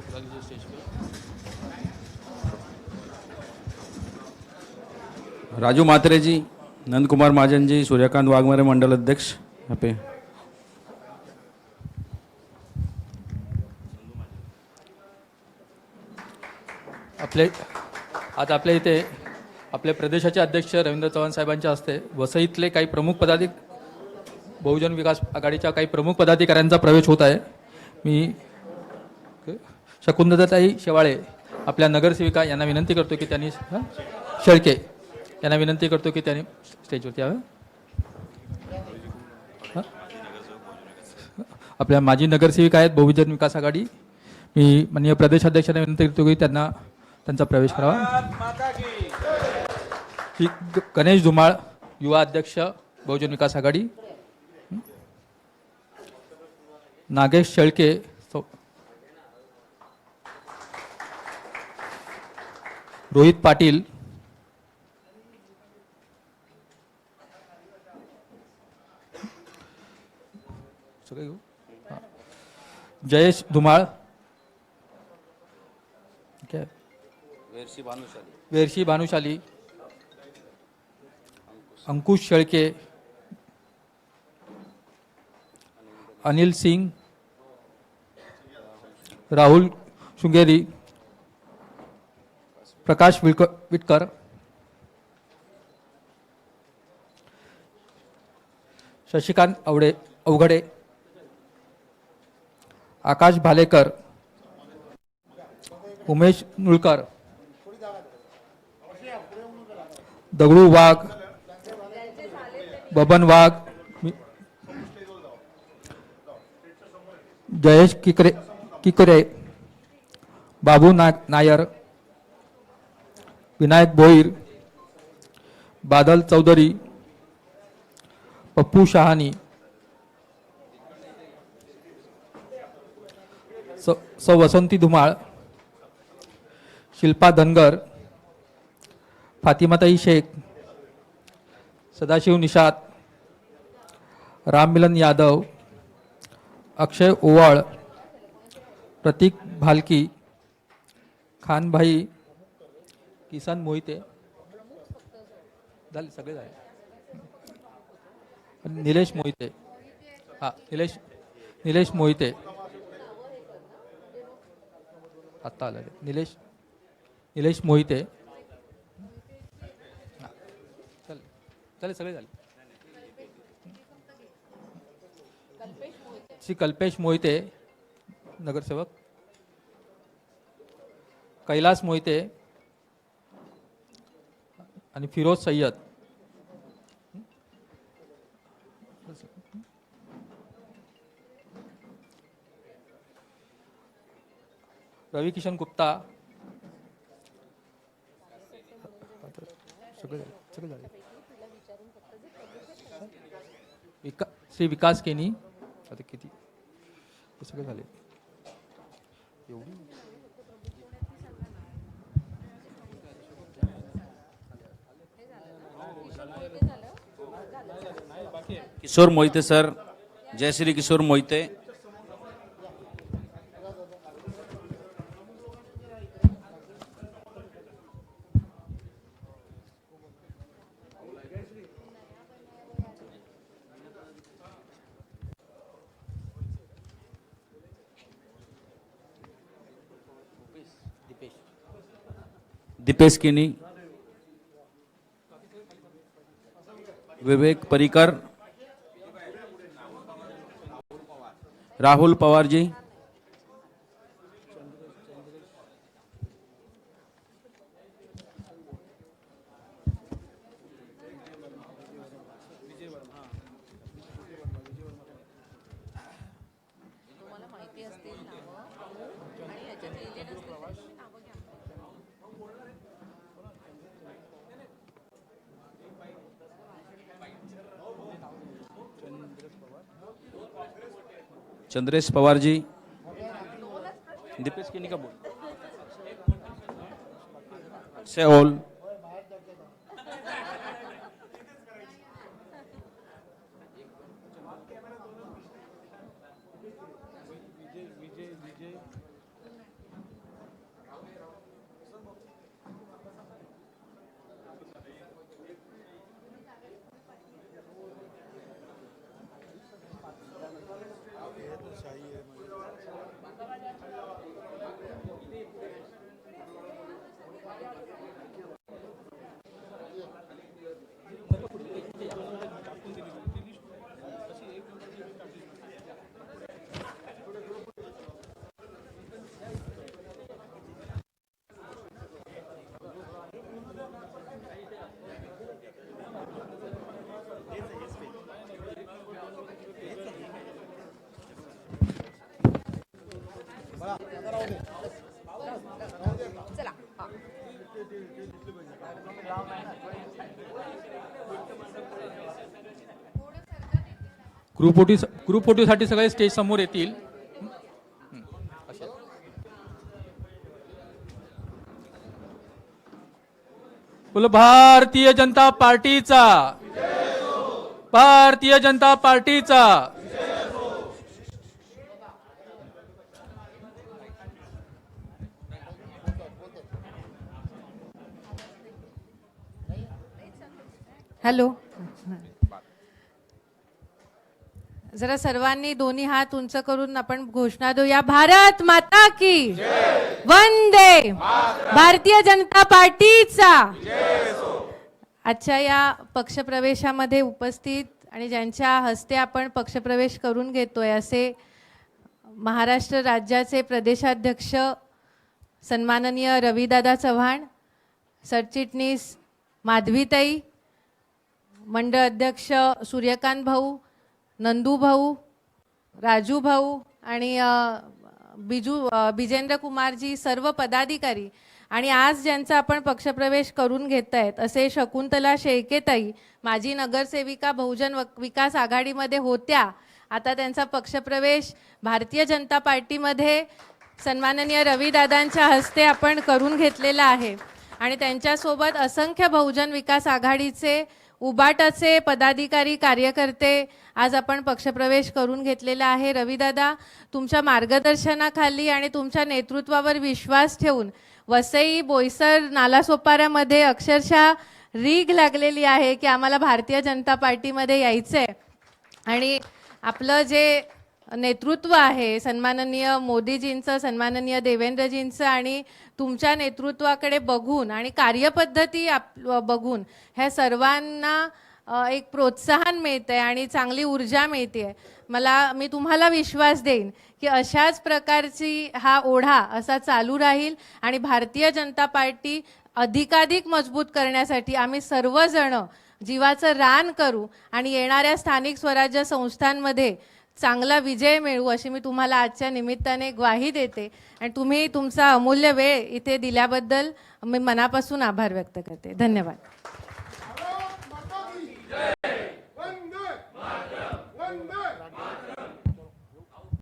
बुला लीजिए स्टेज पे राजू मात्रे जी नंद कुमार महाजन जी सूर्यकांत वाघमारे मंडल अध्यक्ष यहाँ पे आपले आज आपल्या इथे आपले प्रदेशाचे अध्यक्ष रवींद्र चव्हाण साहेबांच्या हस्ते वसईतले काही प्रमुख पदाधिक बहुजन विकास आघाडीच्या काही प्रमुख पदाधिकाऱ्यांचा प्रवेश होत आहे. मी शकुंदताई शेवाळे आपल्या नगरसेविका यांना विनंती करतो की त्यांनी शेळके यांना विनंती करतो की त्यांनी स्टेजवरती यावं. आपल्या माजी नगरसेविका आहेत बहुजन विकास आघाडी. मी माननीय प्रदेशाध्यक्षांना विनंती करतो की त्यांना त्यांचा प्रवेश करावा. ही गणेश धुमाळ युवा अध्यक्ष बहुजन विकास आघाडी. नागेश शेळके रोहित पाटील. जयेश धुमाळ। वेरशी भानुशाली। अंकुश शेळके। अनिल सिंग। राहुल शृंगेरी। प्रकाश विळक विटकर. शशिकांत अवडे अवघडे. आकाश भालेकर. उमेश नुळकर दगडू वाघ. बबन वाघ. मी- जयेश किकरे किकरे. बाबू ना नायर. विनायक भोईर बादल चौधरी पप्पू शहानी स सौ वसंती धुमाळ शिल्पा धनगर फातिमाताई शेख सदाशिव निषाद राममिलन यादव अक्षय ओवाळ प्रतीक भालकी खानभाई किसान मोहिते. झाले सगळे झाले. निलेश मोहिते. हा निलेश निलेश मोहिते. आत्ता आलं निलेश निलेश मोहिते. चल चालेल सगळे झाले. श्री कल्पेश मोहिते नगरसेवक. कैलास मोहिते आणि फिरोज सय्यद. रवी किशन गुप्ता. विका श्री विकास केनी. आता किती? सगळे झाले. एवढी? किशोर मोहिते सर। जयश्री किशोर मोहिते। दीपेश किनी विवेक परिकर। राहुल पवारजी. चंद्रेश पवारजी. दीपेश किनी का बोल? से ऑल ग्रुपफोटी ग्रुपफोटीसाठी सगळे स्टेज समोर येतील. भारतीय जनता पार्टीचा. भारतीय जनता पार्टीचा. हॅलो. जरा सर्वांनी दोन्ही हात उंच करून आपण घोषणा देऊया भारत माता की वंदे. भारतीय जनता पार्टीचा. आजच्या या पक्षप्रवेशामध्ये उपस्थित आणि ज्यांच्या हस्ते आपण पक्षप्रवेश करून घेतोय असे महाराष्ट्र राज्याचे प्रदेशाध्यक्ष सन्माननीय रविदादा चव्हाण सरचिटणीस माधवीताई मंडळ अध्यक्ष सूर्यकांत भाऊ नंदू भाऊ राजू भाऊ आणि बिजू बिजेंद्र कुमारजी सर्व पदाधिकारी. आणि आज ज्यांचा आपण पक्षप्रवेश करून घेत आहेत असे शकुंतला शेळकेताई माजी नगरसेविका बहुजन विकास आघाडीमध्ये होत्या. आता त्यांचा पक्षप्रवेश भारतीय जनता पार्टीमध्ये सन्माननीय रविदादांच्या हस्ते आपण करून घेतलेला आहे. आणि त्यांच्यासोबत असंख्य बहुजन विकास आघाडीचे उबाटाचे पदाधिकारी कार्यकर्ते आज आपण पक्षप्रवेश करून घेतलेला आहे. रवीदादा तुमच्या मार्गदर्शनाखाली आणि तुमच्या नेतृत्वावर विश्वास ठेवून वसई बोईसर नालासोपाऱ्यामध्ये अक्षरशः रीग लागलेली आहे की आम्हाला भारतीय जनता पार्टीमध्ये यायचं आहे आणि आपलं जे नेतृत्व आहे. सन्माननीय मोदीजींचं सन्माननीय देवेंद्रजींचं आणि तुमच्या नेतृत्वाकडे बघून आणि कार्यपद्धती आप बघून ह्या सर्वांना एक प्रोत्साहन मिळतं आहे आणि चांगली ऊर्जा मिळते आहे मला मी तुम्हाला विश्वास देईन की अशाच प्रकारची हा ओढा असा चालू राहील आणि भारतीय जनता पार्टी अधिकाधिक मजबूत करण्यासाठी आम्ही सर्वजण जीवाचं रान करू आणि येणाऱ्या स्थानिक स्वराज्य संस्थांमध्ये चांगला विजय मिळवू अशी मी तुम्हाला आजच्या निमित्ताने ग्वाही देते. आणि तुम्ही तुमचा अमूल्य वेळ इथे दिल्याबद्दल मी मनापासून आभार व्यक्त करते. धन्यवाद.